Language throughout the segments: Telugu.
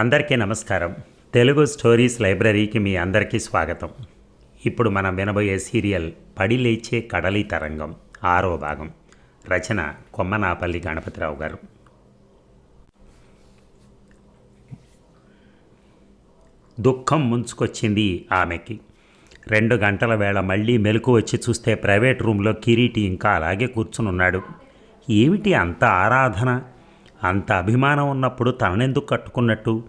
అందరికీ నమస్కారం. తెలుగు స్టోరీస్ లైబ్రరీకి మీ అందరికీ స్వాగతం. ఇప్పుడు మనం వినబోయే సీరియల్ పడి లేచే కడలి తరంగం ఆరో భాగం. రచన కొమ్మనాపల్లి గణపతిరావు గారు. దుఃఖం ముంచుకొచ్చింది ఆమెకి. రెండు గంటల వేళ మళ్ళీ మెలకు వచ్చి చూస్తే ప్రైవేట్ రూమ్లో కిరీటి ఇంకా అలాగే కూర్చునున్నాడు. ఏమిటి అంత ఆరాధన? అంత అభిమానం ఉన్నప్పుడు తననెందుకు కట్టుకున్నట్టు?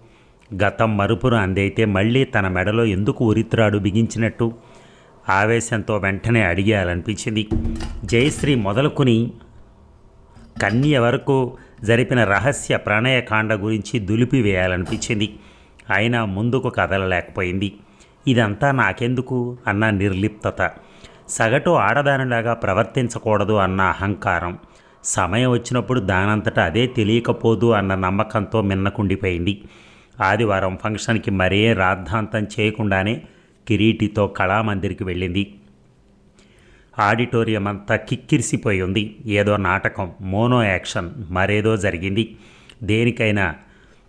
గతం మరుపును అందైతే మళ్ళీ తన మెడలో ఎందుకు ఉరిత్రాడు బిగించినట్టు? ఆవేశంతో వెంటనే అడిగేయాలనిపించింది జయశ్రీ మొదలుకుని కన్య వరకు జరిపిన రహస్య ప్రణయకాండ గురించి దులిపివేయాలనిపించింది అయినా ముందుకు కదలలేకపోయింది. ఇదంతా నాకెందుకు అన్న నిర్లిప్తత. సగటు ఆడదానిలాగా ప్రవర్తించకూడదు అన్న అహంకారం. సమయం వచ్చినప్పుడు దానంతటా అదే తెలియకపోదు అన్న నమ్మకంతో మిన్నకుండిపోయింది. ఆదివారం ఫంక్షన్కి మరే రాద్ధాంతం చేయకుండానే కిరీటితో కళామందిరికి వెళ్ళింది. ఆడిటోరియం అంతా కిక్కిరిసిపోయి ఉంది ఏదో నాటకం మోనో యాక్షన్ మరేదో జరిగింది. దేనికైనా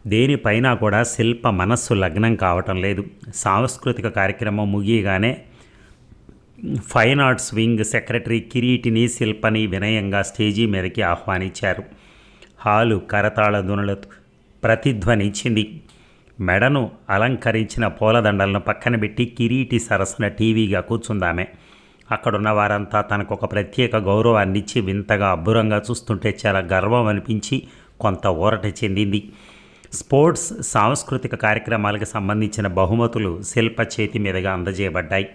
దేనిపైన కూడా శిల్ప మనస్సు లగ్నం కావటం లేదు. సాంస్కృతిక కార్యక్రమం ముగియగానే ఫైన్ ఆర్ట్స్ వింగ్ సెక్రటరీ కిరీటిని శిల్పని వినయంగా స్టేజీ మీదకి ఆహ్వానించారు. హాలు కరతాళ దునులతో ప్రతిధ్వనించింది. మెడను అలంకరించిన పూలదండలను పక్కన పెట్టి కిరీటి సరసన టీవీగా కూర్చుందామే. అక్కడున్న వారంతా తనకు ఒక ప్రత్యేక గౌరవాన్ని ఇచ్చి వింతగా అబ్బురంగా చూస్తుంటే చాలా గర్వం అనిపించి కొంత ఊరట చెందింది. స్పోర్ట్స్ సాంస్కృతిక కార్యక్రమాలకు సంబంధించిన బహుమతులు శిల్ప చేతి మీదుగా అందజేయబడ్డాయి.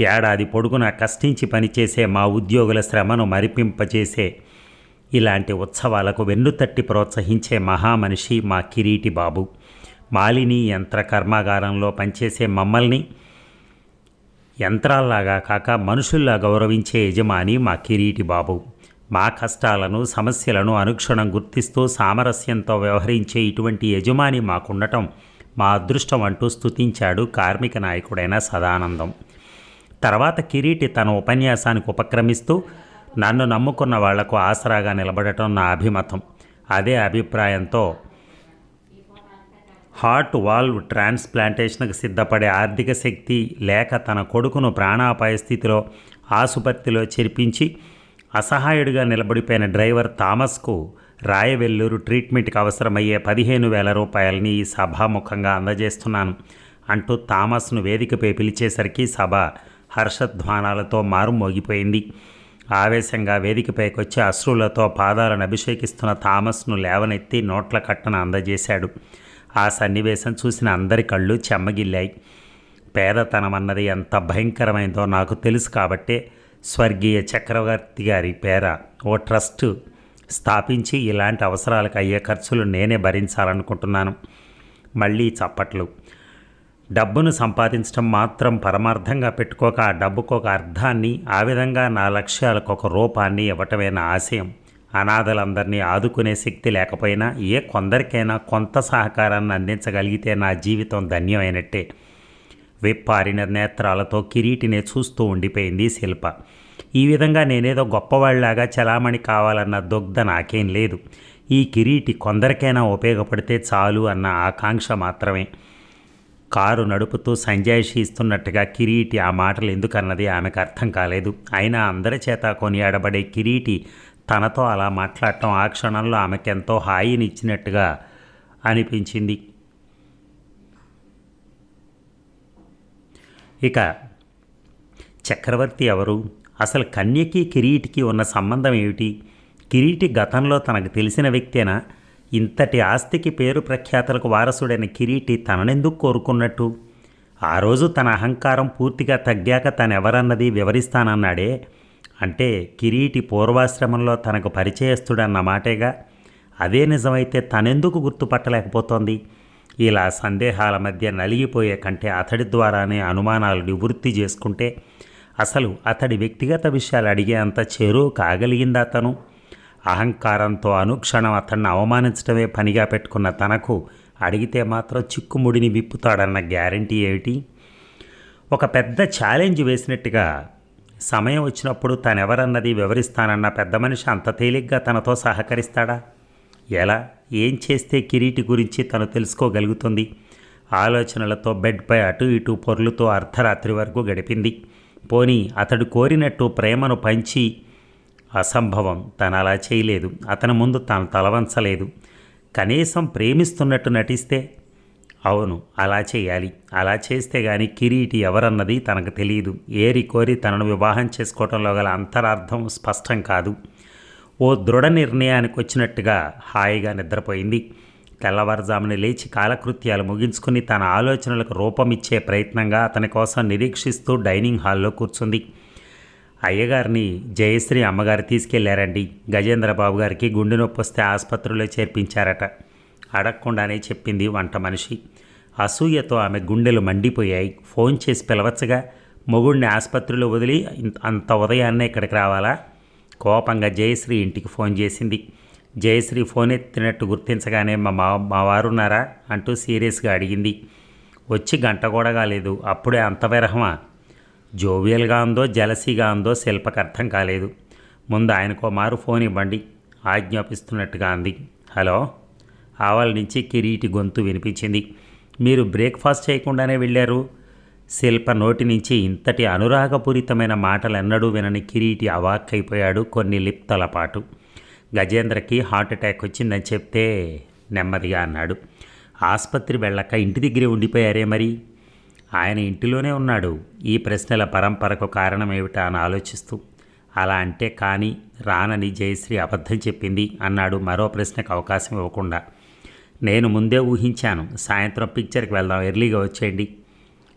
ఏడాది పొడుగున కష్టించి పనిచేసే మా ఉద్యోగుల శ్రమను మరిపింపచేసే ఇలాంటి ఉత్సవాలకు వెన్నుతట్టి ప్రోత్సహించే మహామనిషి మా కిరీటి బాబు మాలిని యంత్ర కర్మాగారంలో పనిచేసే మమ్మల్ని యంత్రాల్లాగా కాక మనుషుల్లా గౌరవించే యజమాని మా కిరీటి బాబు. మా కష్టాలను సమస్యలను అనుక్షణం గుర్తిస్తూ సామరస్యంతో వ్యవహరించే ఇటువంటి యజమాని మాకుండటం మా అదృష్టం అంటూ స్తుతించాడు కార్మిక నాయకుడైన సదానందం. తర్వాత కిరీటి తన ఉపన్యాసానికి ఉపక్రమిస్తూ నన్ను నమ్ముకున్న వాళ్ళకు ఆసరాగా నిలబడటం నా అభిమతం. అదే అభిప్రాయంతో హార్ట్ వాల్వ్ ట్రాన్స్ప్లాంటేషన్కు సిద్ధపడే ఆర్థిక శక్తి లేక తన కొడుకును ప్రాణాపాయ స్థితిలో ఆసుపత్రిలో చేర్పించి అసహాయుడిగా నిలబడిపోయిన డ్రైవర్ థామస్కు రాయవెల్లూరు ట్రీట్మెంట్కి అవసరమయ్యే పదిహేను వేల రూపాయలని ఈ సభాముఖంగా అందజేస్తున్నాను అంటూ థామస్ను వేదికపై పిలిచేసరికి సభ హర్షధ్వానాలతో మారుమోగిపోయింది. ఆవేశంగా వేదికపైకి వచ్చి అశ్రులతో పాదాలను అభిషేకిస్తున్న థామస్ను లేవనెత్తి నోట్ల కట్టను అందజేశాడు. ఆ సన్నివేశం చూసిన అందరి కళ్ళు చెమ్మగిల్లాయి. పేదతనం అన్నది ఎంత భయంకరమైందో నాకు తెలుసు కాబట్టే స్వర్గీయ చక్రవర్తి గారి పేర ఓ ట్రస్ట్ స్థాపించి ఇలాంటి అవసరాలకు అయ్యే ఖర్చులు నేనే భరించాలనుకుంటున్నాను. మళ్ళీ చప్పట్లు. డబ్బును సంపాదించడం మాత్రం పరమార్థంగా పెట్టుకోక ఆ డబ్బుకు ఒక అర్థాన్ని ఆ విధంగా నా లక్ష్యాలకు ఒక రూపాన్ని ఇవ్వటమే నా ఆశయం. అనాథలందరినీ ఆదుకునే శక్తి లేకపోయినా ఏ కొందరికైనా కొంత సహకారాన్ని అందించగలిగితే నా జీవితం ధన్యమైనట్టే. విప్పారిన నేత్రాలతో కిరీటినే చూస్తూ ఉండిపోయింది శిల్ప. ఈ విధంగా నేనేదో గొప్పవాళ్ళాగా చలామణి కావాలన్న దుగ్ధ నాకేం లేదు. ఈ కిరీటి కొందరికైనా ఉపయోగపడితే చాలు అన్న ఆకాంక్ష మాత్రమే. కారు నడుపుతూ సంజాయిషి ఇస్తున్నట్టుగా కిరీటి ఆ మాటలు ఎందుకన్నది ఆమెకు అర్థం కాలేదు. అయినా అందరి చేత కొనియాడబడే కిరీటి తనతో అలా మాట్లాడటం ఆ క్షణంలో ఆమెకెంతో హాయినిచ్చినట్టుగా అనిపించింది. ఇక చక్రవర్తి ఎవరు? అసలు కన్యకి కిరీటికి ఉన్న సంబంధం ఏమిటి? కిరీటి గతంలో తనకు తెలిసిన వ్యక్తేనా? ఇంతటి ఆస్తికి పేరు ప్రఖ్యాతలకు వారసుడైన కిరీటి తననెందుకు కోరుకున్నట్టు? ఆ రోజు తన అహంకారం పూర్తిగా తగ్గాక తనెవరన్నది వివరిస్తానన్నాడే అంటే కిరీటి పూర్వాశ్రమంలో తనకు పరిచయస్తుడన్న మాటేగా అదే నిజమైతే తనెందుకు గుర్తుపట్టలేకపోతోంది? ఇలా సందేహాల మధ్య నలిగిపోయే కంటే అతడి ద్వారానే అనుమానాలు నివృత్తి చేసుకుంటే అసలు అతడి వ్యక్తిగత విషయాలు అడిగే అంత చేరువు కాగలిగిందా తను? అహంకారంతో అనుక్షణం అతన్ని అవమానించడమే పనిగా పెట్టుకున్న తనకు అడిగితే మాత్రం చిక్కుముడిని విప్పుతాడన్న గ్యారంటీ ఏమిటి? ఒక పెద్ద ఛాలెంజ్ వేసినట్టుగా సమయం వచ్చినప్పుడు తనెవరన్నది వివరిస్తానన్న పెద్ద మనిషి అంత తేలిగ్గా తనతో సహకరిస్తాడా? ఎలా? ఏం చేస్తే కిరీటి గురించి తను తెలుసుకోగలుగుతుంది? ఆలోచనలతో బెడ్పై అటు ఇటు పొర్లుతో అర్ధరాత్రి వరకు గడిపింది. పోనీ అతడు కోరినట్టు ప్రేమను పంచి అసంభవం తను అలా చేయలేదు. అతని ముందు తాను తలవంచలేదు. కనీసం ప్రేమిస్తున్నట్టు నటిస్తే అవును అలా చేయాలి. అలా చేస్తే గాని కిరీటి ఎవరన్నది తనకు తెలియదు. ఏరి కోరి తనను వివాహం చేసుకోవటంలో గల అంతరార్థం స్పష్టం కాదు. ఓ దృఢ నిర్ణయానికి వచ్చినట్టుగా హాయిగా నిద్రపోయింది. తెల్లవారుజామున లేచి కాలకృత్యాలు ముగించుకుని తన ఆలోచనలకు రూపమిచ్చే ప్రయత్నంగా అతని కోసం నిరీక్షిస్తూ డైనింగ్ హాల్లో కూర్చుంది. అయ్యగారిని జయశ్రీ అమ్మగారు తీసుకెళ్ళారండి. గజేంద్రబాబు గారికి గుండె నొప్పి వస్తే ఆసుపత్రిలో చేర్పించారట. అడగకుండానే చెప్పింది వంట మనిషి. అసూయతో ఆమె గుండెలు మండిపోయాయి. ఫోన్ చేసి పిలవచ్చగా మొగుడిని ఆసుపత్రిలో వదిలి అంత ఉదయాన్నే ఇక్కడికి రావాలా? కోపంగా జయశ్రీ ఇంటికి ఫోన్ చేసింది. జయశ్రీ ఫోన్ ఎత్తినట్టు గుర్తించగానే మా మా మా వారున్నారా? అంటూ సీరియస్గా అడిగింది. వచ్చి గంట కూడా కాలేదు. అప్పుడే అంత విరహమా? జోవియల్గా ఉందో జలసీగా ఉందో శిల్పకు అర్థం కాలేదు. ముందు ఆయనకో మారు ఫోన్ ఇవ్వండి ఆజ్ఞాపిస్తున్నట్టుగా అంది. హలో? ఆవల నుంచి కిరీటి గొంతు వినిపించింది. మీరు బ్రేక్ఫాస్ట్ చేయకుండానే వెళ్ళారు? శిల్ప నోటి నుంచి ఇంతటి అనురాగపూరితమైన మాటలెన్నడూ వినని కిరీటి అవాక్కైపోయాడు కొన్ని లిప్తల పాటు. గజేంద్రకి హార్ట్ అటాక్ వచ్చిందని చెప్తే నెమ్మదిగా అన్నాడు. ఆసుపత్రి వెళ్ళక ఇంటి దగ్గరే ఉండిపోయారే మరి? ఆయన ఇంటిలోనే ఉన్నాడు. ఈ ప్రశ్నల పరంపరకు కారణమేమిటా అని ఆలోచిస్తూ. అలా అంటే కానీ రానని జయశ్రీ అబద్ధం చెప్పింది అన్నాడు. మరో ప్రశ్నకు అవకాశం ఇవ్వకుండా. నేను ముందే ఊహించాను. సాయంత్రం పిక్చర్కి వెళ్దాం ఎర్లీగా వచ్చేయండి.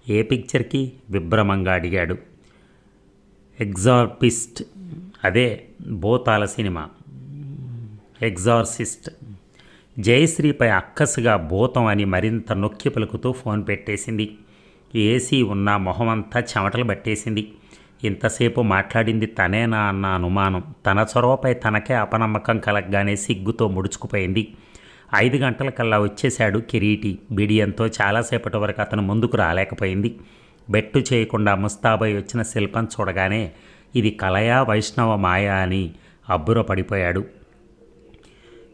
ఏ పిక్చర్కి? విభ్రమంగా అడిగాడు. ఎగ్జార్పిస్ట్. అదే భూతాల సినిమా. ఎగ్జార్సిస్ట్. జయశ్రీపై అక్కసుగా భూతం అని మరింత నొక్కి పలుకుతూ ఫోన్ పెట్టేసింది. ఏసీ ఉన్న మొహమంతా చెమటలు పట్టేసింది ఇంతసేపు మాట్లాడింది తనేనా అన్న అనుమానం. తన చొరవపై తనకే అపనమ్మకం కలగగానే సిగ్గుతో ముడుచుకుపోయింది. ఐదు గంటలకల్లా వచ్చేశాడు కిరీటి. బిడియంతో చాలాసేపటి వరకు అతను ముందుకు రాలేకపోయింది. బెట్టు చేయకుండా ముస్తాబై వచ్చిన శిల్పం చూడగానే ఇది కలయా వైష్ణవ మాయా అని అబ్బురపడిపోయాడు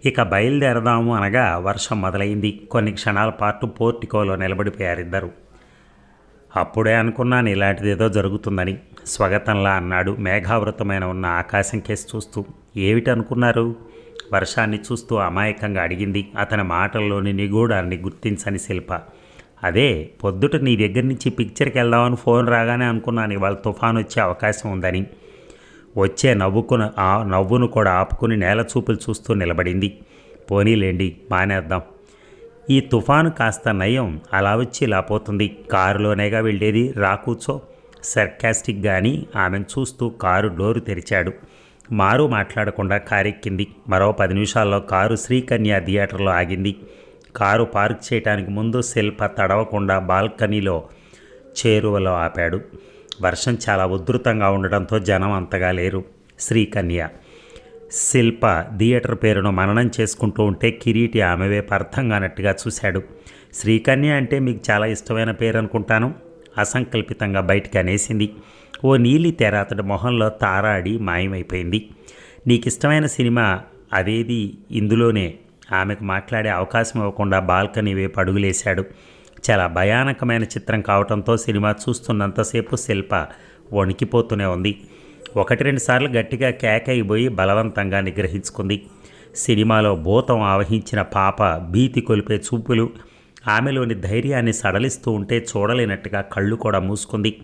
ఇక బయలుదేరదాము అనగా వర్షం మొదలైంది. కొన్ని క్షణాల పాటు పోర్టికోలో నిలబడిపోయారు ఇద్దరు అప్పుడే అనుకున్నాను ఇలాంటిదేదో జరుగుతుందని స్వగతంలా అన్నాడు మేఘావృతమైన ఉన్న ఆకాశం కేసి చూస్తూ. ఏమిటి అనుకున్నారు వర్షాన్ని చూస్తూ అమాయకంగా అడిగింది. అతని మాటల్లోని నిగూఢాన్ని గుర్తించని శిల్ప. అదే పొద్దుట నీ దగ్గర నుంచి పిక్చర్కి వెళ్దామని ఫోన్ రాగానే అనుకున్నాను. ఇవాళ తుఫాన్ వచ్చే అవకాశం ఉందని. వచ్చే నవ్వుకున ఆ నవ్వును కూడా ఆపుకుని నేల చూపులు చూస్తూ నిలబడింది. పోనీలేండి మానేద్దాం. ఈ తుఫాను కాస్త నయం అలా వచ్చి ఇలా పోతుంది. కారులోనేగా వెళ్ళేది రాకూచో సర్కాస్టిక్ కానీ ఆమెను చూస్తూ కారు డోరు తెరిచాడు. మారు మాట్లాడకుండా కారెక్కింది. మరో పది నిమిషాల్లో కారు శ్రీకన్య థియేటర్లో ఆగింది. కారు పార్క్ చేయడానికి ముందు శిల్ప తడవకుండా బాల్కనీలో చేరువలో ఆపాడు. వర్షం చాలా ఉధృతంగా ఉండడంతో జనం అంతగా లేరు. శ్రీకన్య శిల్ప థియేటర్ పేరును మననం చేసుకుంటూ ఉంటే కిరీటి ఆమె వైపు అర్థం కానట్టుగా చూశాడు. శ్రీకన్య అంటే మీకు చాలా ఇష్టమైన పేరు అనుకుంటాను. అసంకల్పితంగా బయటికి అనేసింది. ఓ నీలి తెర అతడి మొహంలో తారాడి మాయమైపోయింది. నీకు ఇష్టమైన సినిమా అదేది? ఇందులోనే. ఆమెకు మాట్లాడే అవకాశం ఇవ్వకుండా బాల్కనీ వైపు అడుగులేశాడు. చాలా భయానకమైన చిత్రం కావడంతో సినిమా చూస్తున్నంతసేపు శిల్ప వణికిపోతూనే ఉంది. ఒకటి రెండు సార్లు గట్టిగా కేకైపోయి బలవంతంగా నిగ్రహించుకుంది. సినిమాలో భూతం ఆవహించిన పాప భీతి కొలిపే చూపులు ఆమెలోని ధైర్యాన్ని సడలిస్తూ ఉంటే చూడలేనట్టుగా కళ్ళు కూడా మూసుకుంది.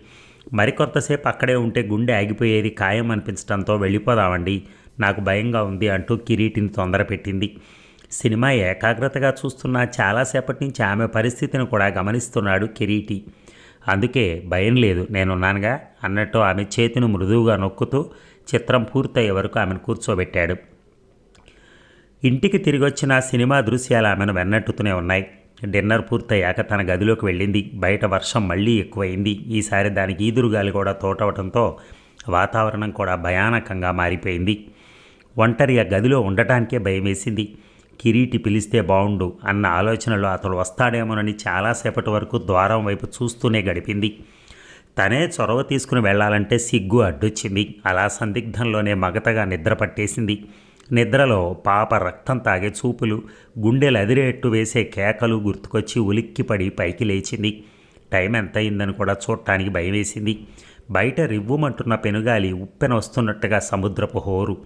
మరికొంతసేపు అక్కడే ఉంటే గుండె ఆగిపోయేది ఖాయం అనిపించడంతో వెళ్ళిపోదామండి. నాకు భయంగా ఉంది అంటూ కిరీటిని తొందరపెట్టింది. సినిమా ఏకాగ్రతగా చూస్తున్న చాలాసేపటి నుంచి ఆమె పరిస్థితిని కూడా గమనిస్తున్నాడు కిరీటి. అందుకే భయం లేదు నేనున్నానుగా అన్నట్టు ఆమె చేతిని మృదువుగా నొక్కుతూ చిత్రం పూర్తయ్యే వరకు ఆమెను కూర్చోబెట్టాడు. ఇంటికి తిరిగి వచ్చిన సినిమా దృశ్యాలు ఆమెను వెన్నట్టుతూనే ఉన్నాయి. డిన్నర్ పూర్తయ్యాక తన గదిలోకి వెళ్ళింది. బయట వర్షం మళ్ళీ ఎక్కువైంది. ఈసారి దానికి ఈదురుగాలి కూడా తోటవటంతో వాతావరణం కూడా భయానకంగా మారిపోయింది. ఒంటరిగా గదిలో ఉండటానికే భయమేసింది. కిరీటి పిలిస్తే బావుండు అన్న ఆలోచనలో అతడు వస్తాడేమోనని చాలాసేపటి వరకు ద్వారం వైపు చూస్తూనే గడిపింది. తనే చొరవ తీసుకుని వెళ్ళాలంటే సిగ్గు అడ్డొచ్చింది. అలా సందిగ్ధంలోనే మగతగా నిద్ర పట్టేసింది. నిద్రలో పాప రక్తం తాగే చూపులు గుండెలు అదిరేట్టు వేసే కేకలు గుర్తుకొచ్చి ఉలిక్కిపడి పైకి లేచింది. టైం ఎంత అయిందని కూడా చూడటానికి భయం వేసింది బయట రివ్వుమంటున్న పెనుగాలి ఉప్పెన వస్తున్నట్టుగా సముద్రపు హోరు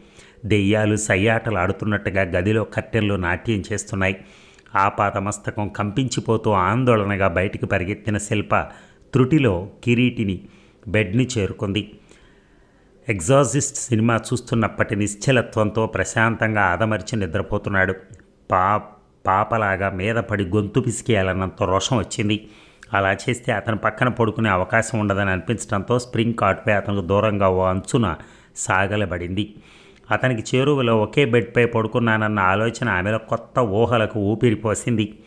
దెయ్యాలు సయ్యాటలు ఆడుతున్నట్టుగా గదిలో కట్టెల్లో నాట్యం చేస్తున్నాయి. ఆపాత మస్తకం కంపించిపోతూ ఆందోళనగా బయటికి పరిగెత్తిన శిల్ప త్రుటిలో కిరీటిని బెడ్ని చేరుకుంది. ఎగ్జాజిస్ట్ సినిమా చూస్తున్నప్పటి నిశ్చలత్వంతో ప్రశాంతంగా ఆదమర్చి నిద్రపోతున్నాడు. పా పాపలాగా మీద పడి గొంతు పిసికేయాలన్నంత రోషం వచ్చింది. అలా చేస్తే అతను పక్కన పడుకునే అవకాశం ఉండదని అనిపించడంతో స్ప్రింగ్ కాట్పై అతనికి దూరంగా ఓ అంచున సాగలబడింది. అతనికి చేరువలో ఒకే బెడ్పై పడుకున్నానన్న ఆలోచన ఆమెలో కొత్త ఊహలకు ఊపిరిపోసింది.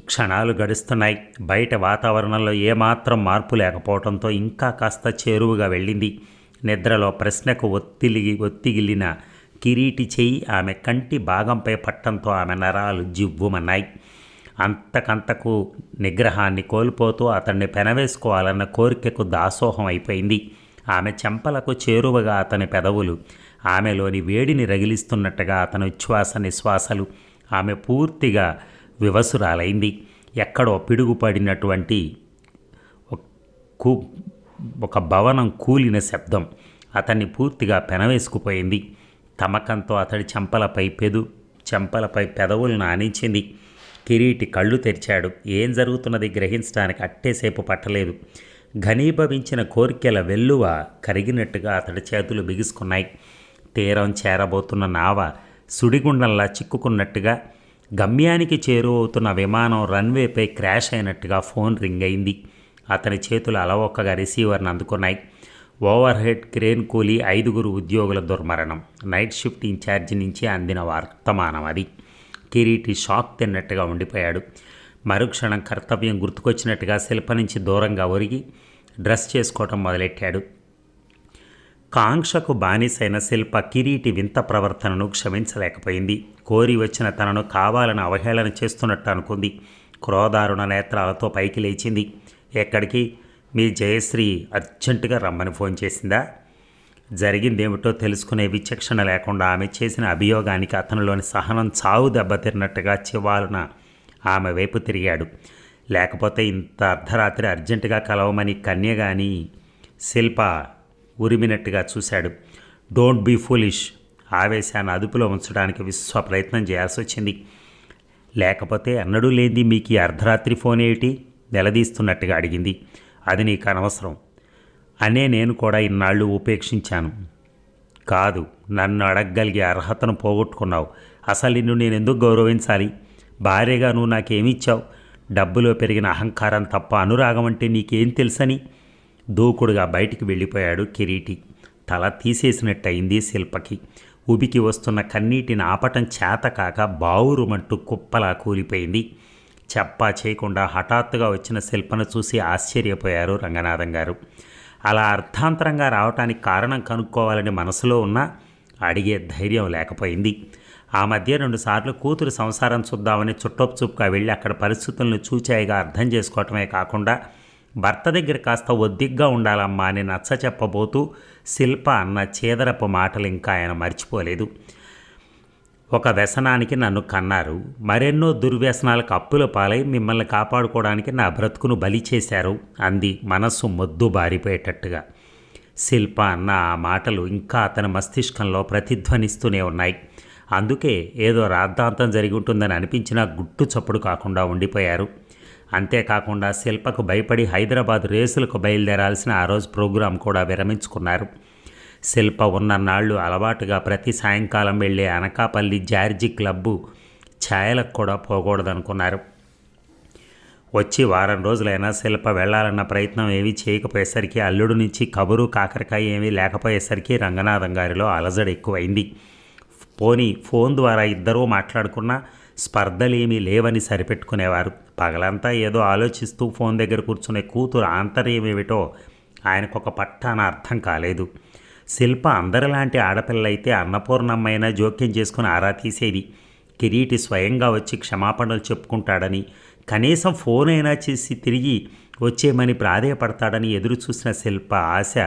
క్షణాలు గడుస్తున్నాయి. బయట వాతావరణంలో ఏమాత్రం మార్పు లేకపోవడంతో ఇంకా కాస్త చేరువుగా వెళ్ళింది. నిద్రలో ప్రశ్నకు ఒత్తిలిగి ఒత్తిగిలిన కిరీటి చెయ్యి ఆమె కంటి భాగంపై పట్టంతో ఆమె నరాలు జివ్వుమన్నాయి. అంతకంతకు నిగ్రహాన్ని కోల్పోతూ అతన్ని పెనవేసుకోవాలన్న కోరికకు దాసోహం అయిపోయింది. ఆమె చెంపలకు చేరువగా అతని పెదవులు ఆమెలోని వేడిని రగిలిస్తున్నట్టుగా అతను ఉచ్ఛ్వాస నిశ్వాసలు ఆమె పూర్తిగా వివసురాలైంది. ఎక్కడో పిడుగుపడినటువంటి కు ఒక భవనం కూలిన శబ్దం అతన్ని పూర్తిగా పెనవేసుకుపోయింది. తమకంతో అతడి చెంపలపై పెదు చెంపలపై పెదవులను ఆనించింది కిరీటి కళ్ళు తెరిచాడు. ఏం జరుగుతున్నది గ్రహించడానికి అట్టేసేపు పట్టలేదు. ఘనీభవించిన కోరికల వెల్లువ కరిగినట్టుగా అతడి చేతులు బిగుసుకున్నాయి. తీరం చేరబోతున్న నావ సుడిగుండంలా చిక్కుకున్నట్టుగా గమ్యానికి చేరువవుతున్న విమానం రన్వేపై క్రాష్ అయినట్టుగా ఫోన్ రింగ్ అయింది. అతని చేతులు అలవొక్కగా రిసీవర్ను అందుకున్నాయి. ఓవర్ హెడ్ క్రేన్ కూలీ ఐదుగురు ఉద్యోగుల దుర్మరణం. నైట్ షిఫ్ట్ ఇన్ఛార్జి నుంచి అందిన వర్తమానం అది. కిరీటి షాక్ తిన్నట్టుగా ఉండిపోయాడు. మరుక్షణం కర్తవ్యం గుర్తుకొచ్చినట్టుగా శిల్ప నుంచి దూరంగా ఒరిగి డ్రెస్ చేసుకోవటం మొదలెట్టాడు. కాంక్షకు బానిసైన శిల్ప కిరీటి వింత ప్రవర్తనను క్షమించలేకపోయింది. కోరి వచ్చిన తనను కావాలని అవహేళన చేస్తున్నట్టు అనుకుంది. క్రోధారుణ నేత్రాలతో పైకి లేచింది. ఎక్కడికి? మీ జయశ్రీ అర్జెంటుగా రమ్మని ఫోన్ చేసిందా? జరిగిందేమిటో తెలుసుకునే విచక్షణ లేకుండా ఆమె చేసిన అభియోగానికి అతనిలోని సహనం చావు దెబ్బతిన్నట్టుగా చివాలున ఆమె వైపు తిరిగాడు. లేకపోతే ఇంత అర్ధరాత్రి అర్జెంటుగా కలవమని కన్యగాని శిల్ప ఉరిమినట్టుగా చూశాడు. Don't be foolish. ఆవేశాన్ని అదుపులో ఉంచడానికి విశ్వ ప్రయత్నం చేయాల్సి వచ్చింది లేకపోతే అన్నడూ లేనిది మీకు ఈ అర్ధరాత్రి ఫోన్ ఏమిటి? నిలదీస్తున్నట్టుగా అడిగింది. అది నీకు అనవసరం. అనే నేను కూడా ఇన్నాళ్ళు ఉపేక్షించాను. కాదు నన్ను అడగగలిగే అర్హతను పోగొట్టుకున్నావు. అసలు నిన్ను నేను ఎందుకు గౌరవించాలి? భార్యగా నువ్వు నాకేమిచ్చావు డబ్బులో పెరిగిన అహంకారం తప్ప అనురాగం అంటే నీకేం తెలుసని? దూకుడుగా బయటికి వెళ్ళిపోయాడు కిరీటి. తల తీసేసినట్టయింది శిల్పకి. ఉబికి వస్తున్న కన్నీటిని ఆపటం చేతకాక బావురుమంటూ కుప్పలా కూలిపోయింది. చెప్పా చేయకుండా హఠాత్తుగా వచ్చిన శిల్పను చూసి ఆశ్చర్యపోయారు రంగనాథం గారు. అలా అర్థాంతరంగా రావటానికి కారణం కనుక్కోవాలని మనసులో ఉన్నా అడిగే ధైర్యం లేకపోయింది. ఆ మధ్య రెండుసార్లు కూతురు సంసారం చూద్దామని చుట్టపు వెళ్ళి అక్కడ పరిస్థితులను చూచాయిగా అర్థం చేసుకోవటమే కాకుండా భర్త దగ్గర కాస్త ఒద్దిగ్గా ఉండాలమ్మా అని నచ్చ చెప్పబోతూ శిల్ప అన్న చేదరపు మాటలు ఇంకా ఆయన మర్చిపోలేదు. ఒక వ్యసనానికి నన్ను కన్నారు. మరెన్నో దుర్వ్యసనాలకు అప్పుల పాలై మిమ్మల్ని కాపాడుకోవడానికి నా బ్రతుకును బలి చేశారు అంది మనస్సు మొద్దు బారిపోయేటట్టుగా. శిల్ప అన్న ఆ మాటలు ఇంకా అతని మస్తిష్కంలో ప్రతిధ్వనిస్తూనే ఉన్నాయి. అందుకే ఏదో రాద్ధాంతం జరిగి ఉంటుందని అనిపించినా గుట్టు చప్పుడు కాకుండా ఉండిపోయారు. అంతేకాకుండా శిల్పకు భయపడి హైదరాబాద్ రేసులకు బయలుదేరాల్సిన ఆ రోజు ప్రోగ్రాం కూడా విరమించుకున్నారు. శిల్ప ఉన్న నాళ్ళు అలవాటుగా ప్రతి సాయంకాలం వెళ్ళే అనకాపల్లి జార్జి క్లబ్బు ఛాయలకు కూడా పోకూడదనుకున్నారు. వచ్చి వారం రోజులైనా శిల్ప వెళ్ళాలన్న ప్రయత్నం ఏమీ చేయకపోయేసరికి అల్లుడు నుంచి కబురు కాకరకాయ ఏమీ లేకపోయేసరికి రంగనాథం గారిలో అలజడి ఎక్కువైంది. పోనీ ఫోన్ ద్వారా ఇద్దరూ మాట్లాడుకున్నా స్పర్ధలేమీ లేవని సరిపెట్టుకునేవారు. పగలంతా ఏదో ఆలోచిస్తూ ఫోన్ దగ్గర కూర్చునే కూతురు ఆంతర్యమేమిటో ఆయనకొక పట్టాన అర్థం కాలేదు. శిల్ప అందరిలాంటి ఆడపిల్లైతే అన్నపూర్ణమ్మైన జోక్యం చేసుకుని ఆరా తీసేది. కిరీటి స్వయంగా వచ్చి క్షమాపణలు చెప్పుకుంటాడని కనీసం ఫోన్ అయినా చేసి తిరిగి వచ్చేమని ప్రాధేయపడతాడని ఎదురు చూసిన శిల్ప ఆశ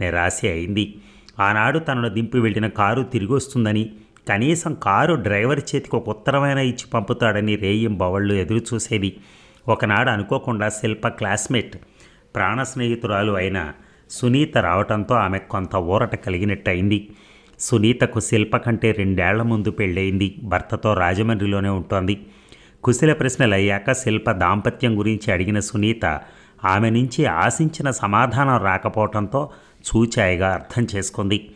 నిరాశ అయింది. ఆనాడు తనను దింపి వెళ్ళిన కారు తిరిగి వస్తుందని కనీసం కారు డ్రైవర్ చేతికి ఒక ఉత్తరమైన ఇచ్చి పంపుతాడని రేయం బవళ్ళు ఎదురు చూసేది. ఒకనాడు అనుకోకుండా శిల్ప క్లాస్మేట్ ప్రాణ స్నేహితురాలు అయిన సునీత రావటంతో ఆమె కొంత ఊరట కలిగినట్టయింది. సునీతకు శిల్ప కంటే రెండేళ్ళ ముందు పెళ్ళయింది. భర్తతో రాజమండ్రిలోనే ఉంటోంది. కుశల ప్రశ్నలు అయ్యాక శిల్ప దాంపత్యం గురించి అడిగిన సునీత ఆమె నుంచి ఆశించిన సమాధానం రాకపోవడంతో చూచాయిగా అర్థం చేసుకుంది.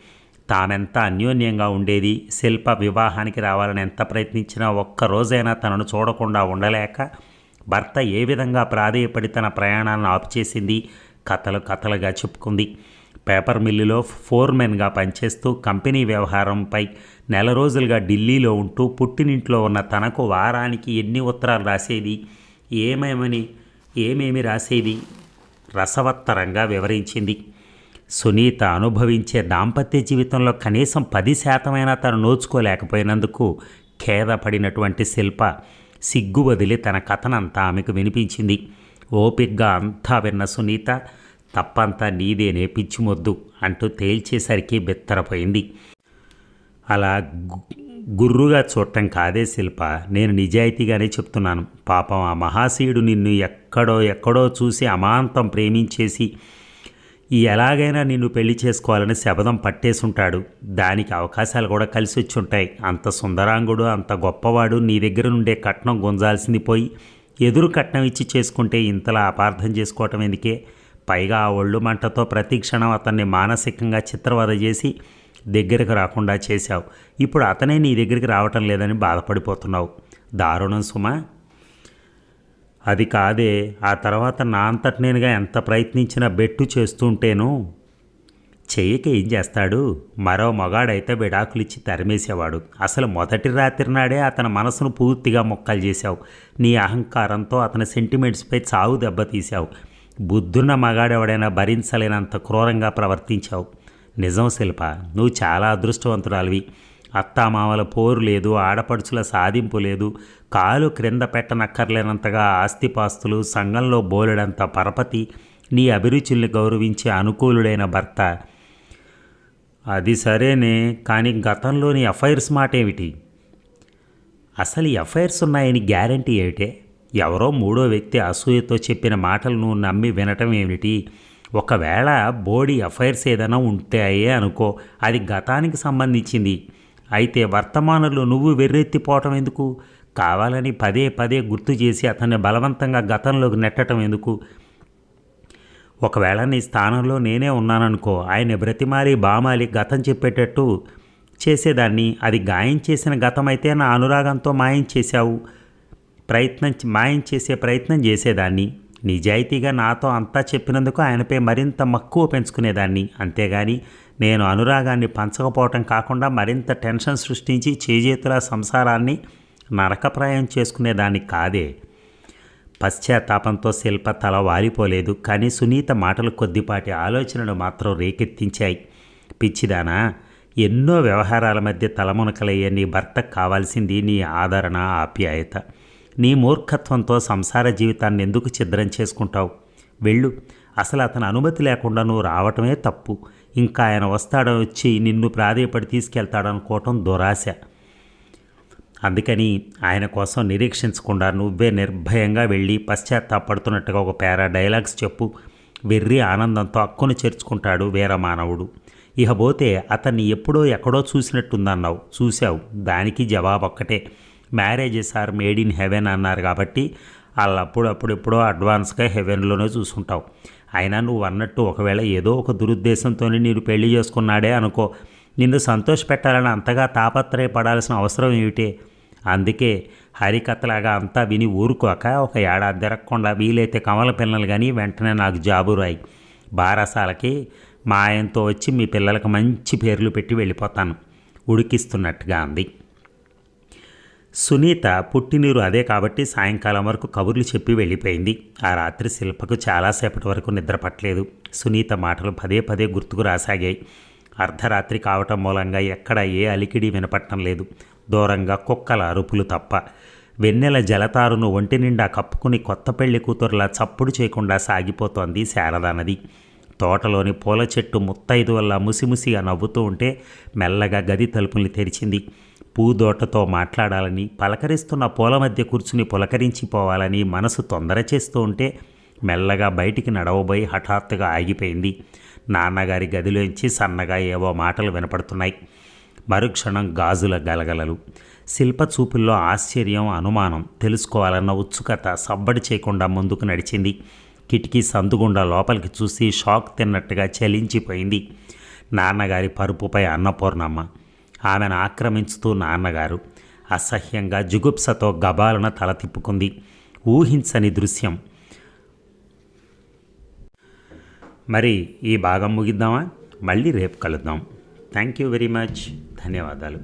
తామెంత అన్యోన్యంగా ఉండేది శిల్ప వివాహానికి రావాలని ఎంత ప్రయత్నించినా ఒక్క రోజైనా తనను చూడకుండా ఉండలేక భర్త ఏ విధంగా ప్రాధేయపడి తన ప్రయాణాలను ఆపు చేసింది కథలు కథలుగా చెప్పుకుంది. పేపర్ మిల్లులో ఫోర్మెన్గా పనిచేస్తూ కంపెనీ వ్యవహారంపై నెల రోజులుగా ఢిల్లీలో ఉంటూ పుట్టినింట్లో ఉన్న తనకు వారానికి ఎన్ని ఉత్తరాలు రాసేది? ఏమేమని ఏమేమి రాసేది? రసవత్తరంగా వివరించింది. సునీత అనుభవించే దాంపత్య జీవితంలో కనీసం పది శాతమైనా తను నోచుకోలేకపోయినందుకు ఖేదపడినటువంటి శిల్ప సిగ్గు వదిలి తన కథనంతా ఆమెకు వినిపించింది. ఓపిగ్గా అంతా విన్న సునీత తప్పంతా నీదేనే పిచ్చిమొద్దు అంటూ తేల్చేసరికి బెత్తరపోయింది. అలా గు- గుర్రుగా చూడటం కాదే శిల్ప నేను నిజాయితీగానే చెప్తున్నాను. పాపం ఆ మహాశయుడు నిన్ను ఎక్కడో ఎక్కడో చూసి అమాంతం ప్రేమించేసి ఎలాగైనా నిన్ను పెళ్ళి చేసుకోవాలని శబదం పట్టేసుంటాడు. దానికి అవకాశాలు కూడా కలిసి వచ్చి ఉంటాయి అంత సుందరాంగుడు అంత గొప్పవాడు నీ దగ్గర నుండే కట్నం గుంజాల్సింది పోయి ఎదురు కట్నం ఇచ్చి చేసుకుంటే ఇంతలా అపార్థం చేసుకోవటం ఎందుకే? పైగా ఆ ఒళ్ళు మంటతో ప్రతి క్షణం అతన్ని మానసికంగా చిత్రవద చేసి దగ్గరకు రాకుండా చేశావు. ఇప్పుడు అతనే నీ దగ్గరికి రావటం లేదని బాధపడిపోతున్నావు. దారుణం సుమా. అది కాదే ఆ తర్వాత నా అంతట నేనుగా ఎంత ప్రయత్నించినా బెట్టు చేస్తుంటేను చెయ్యక ఏం చేస్తాడు? మరో మగాడైతే విడాకులిచ్చి తరిమేసేవాడు. అసలు మొదటి రాత్రి నాడే అతని మనసును పూర్తిగా మొక్కలు చేశావు. నీ అహంకారంతో అతని సెంటిమెంట్స్పై చావు దెబ్బతీశావు బుద్ధున్న మగాడెవడైనా భరించలేనంత క్రూరంగా ప్రవర్తించావు. నిజం శిల్ప నువ్వు చాలా అదృష్టవంతురాలివి. అత్తామామల పోరు లేదు ఆడపడుచుల సాధింపు లేదు. కాలు క్రింద పెట్టనక్కర్లేనంతగా ఆస్తిపాస్తులు సంఘంలో బోలెడంత పరపతి నీ అభిరుచుల్ని గౌరవించే అనుకూలుడైన భర్త. అది సరేనే కానీ గతంలోని ఎఫ్ఐఆర్స్ మాట ఏమిటి అసలు ఎఫ్ఐఆర్స్ ఉన్నాయని గ్యారంటీ ఏమిటే? ఎవరో మూడో వ్యక్తి అసూయతో చెప్పిన మాటలను నమ్మి వినటం ఏమిటి? ఒకవేళ బోడీ ఎఫ్ఐఆర్స్ ఏదైనా ఉంటాయే అనుకో అది గతానికి సంబంధించింది. అయితే వర్తమానంలో నువ్వు వెర్రెత్తిపోవటం ఎందుకు? కావాలని పదే పదే గుర్తు చేసి అతన్ని బలవంతంగా గతంలోకి నెట్టడం ఎందుకు? ఒకవేళ నీ స్థానంలో నేనే ఉన్నాననుకో ఆయన బ్రతిమాలి బామాలి గతం చెప్పేటట్టు చేసేదాన్ని. అది గాయం చేసిన గతం అయితే నా అనురాగంతో మాయం చేశావు. ప్రయత్నం మాయం చేసే ప్రయత్నం చేసేదాన్ని. నిజాయితీగా నాతో అంతా చెప్పినందుకు ఆయనపై మరింత మక్కువ పెంచుకునేదాన్ని. అంతేగాని నేను అనురాగాన్ని పంచకపోవటం కాకుండా మరింత టెన్షన్ సృష్టించి చేజేతుల సంసారాన్ని నరకప్రాయం చేసుకునేదాన్ని కాదే. పశ్చాత్తాపంతో శిల్ప తల వాలిపోలేదు. కానీ సునీత మాటలు కొద్దిపాటి ఆలోచనలు మాత్రం రేకెత్తించాయి. పిచ్చిదానా ఎన్నో వ్యవహారాల మధ్య తలమునకలయ్యే నీ భర్తకు కావాల్సింది నీ ఆదరణ ఆప్యాయత. నీ మూర్ఖత్వంతో సంసార జీవితాన్ని ఎందుకు ఛిద్రం చేసుకుంటావు? వెళ్ళు. అసలు అతను అనుమతి లేకుండా నువ్వు రావటమే తప్పు. ఇంకా ఆయన వస్తాడో వచ్చి నిన్ను ప్రాధేయపడి తీసుకెళ్తాడనుకోవటం దురాశ. అందుకని ఆయన కోసం నిరీక్షించకుండా నువ్వే నిర్భయంగా వెళ్ళి పశ్చాత్తాపడుతున్నట్టుగా ఒక పేరా డైలాగ్స్ చెప్పు. వెర్రి ఆనందంతో అక్కును చేర్చుకుంటాడు వీరమానవుడు ఇక పోతే అతన్ని ఎప్పుడో ఎక్కడో చూసినట్టుందన్నావు. చూశావు. దానికి జవాబు ఒక్కటే. Marriages are made in heaven అన్నారు కాబట్టి వాళ్ళు అప్పుడప్పుడెప్పుడో అడ్వాన్స్గా హెవెన్లోనే చూసుంటావు. అయినా నువ్వు అన్నట్టు ఒకవేళ ఏదో ఒక దురుద్దేశంతో నేను పెళ్ళి చేసుకున్నాడే అనుకో. నిన్ను సంతోషపెట్టాలని అంతగా తాపత్రయపడాల్సిన అవసరం ఏమిటే? అందుకే హరికథలాగా అంతా విని ఊరుకోక ఒక ఏడాది తిరగకుండా వీలైతే కమల పిల్లలు కానీ వెంటనే నాకు జాబు రాయి. బారసాలకి మా ఆయనతో వచ్చి మీ పిల్లలకు మంచి పేర్లు పెట్టి వెళ్ళిపోతాను. ఉడికిస్తున్నట్టుగా అంది. సునీత పుట్టినీరు అదే కాబట్టి సాయంకాలం వరకు కబుర్లు చెప్పి వెళ్ళిపోయింది. ఆ రాత్రి శిల్పకు చాలాసేపటి వరకు నిద్రపట్టలేదు సునీత మాటలు పదే పదే గుర్తుకు రాసాగాయి. అర్ధరాత్రి కావటం మూలంగా ఎక్కడ ఏ అలికిడి వినపట్టం లేదు దూరంగా కుక్కల అరుపులు తప్ప. వెన్నెల జలతారును ఒంటి నిండా కప్పుకుని కొత్త పెళ్ళి కూతురులా చప్పుడు చేయకుండా సాగిపోతోంది శారదానది తోటలోని పూల చెట్టు ముత్తైదు వల్ల ముసిముసిగా నవ్వుతూ ఉంటే మెల్లగా గది తలుపుల్ని తెరిచింది. పూదోటతో మాట్లాడాలని పలకరిస్తున్న పూల మధ్య కూర్చుని పులకరించిపోవాలని మనసు తొందర చేస్తూ ఉంటే మెల్లగా బయటికి నడవబోయి హఠాత్తుగా ఆగిపోయింది. నాన్నగారి గదిలోంచి సన్నగా ఏవో మాటలు వినపడుతున్నాయి. మరుక్షణం గాజుల గలగలలు. శిల్ప చూపుల్లో ఆశ్చర్యం అనుమానం తెలుసుకోవాలన్న ఉత్సుకత సబ్బడి చేయకుండా ముందుకు నడిచింది. కిటికీ సందుగుండా లోపలికి చూసి షాక్ తిన్నట్టుగా చలించిపోయింది. నాన్నగారి పరుపుపై అన్నపూర్ణమ్మ. ఆమెను ఆక్రమించుతూ నాన్నగారు అసహ్యంగా జుగుప్సతో గబాలన తల తిప్పుకుంది. ఊహించని దృశ్యం. మరి ఈ భాగం ముగిద్దామా? మళ్ళీ రేపు కలుద్దాం. Thank you very much. ధన్యవాదాలు.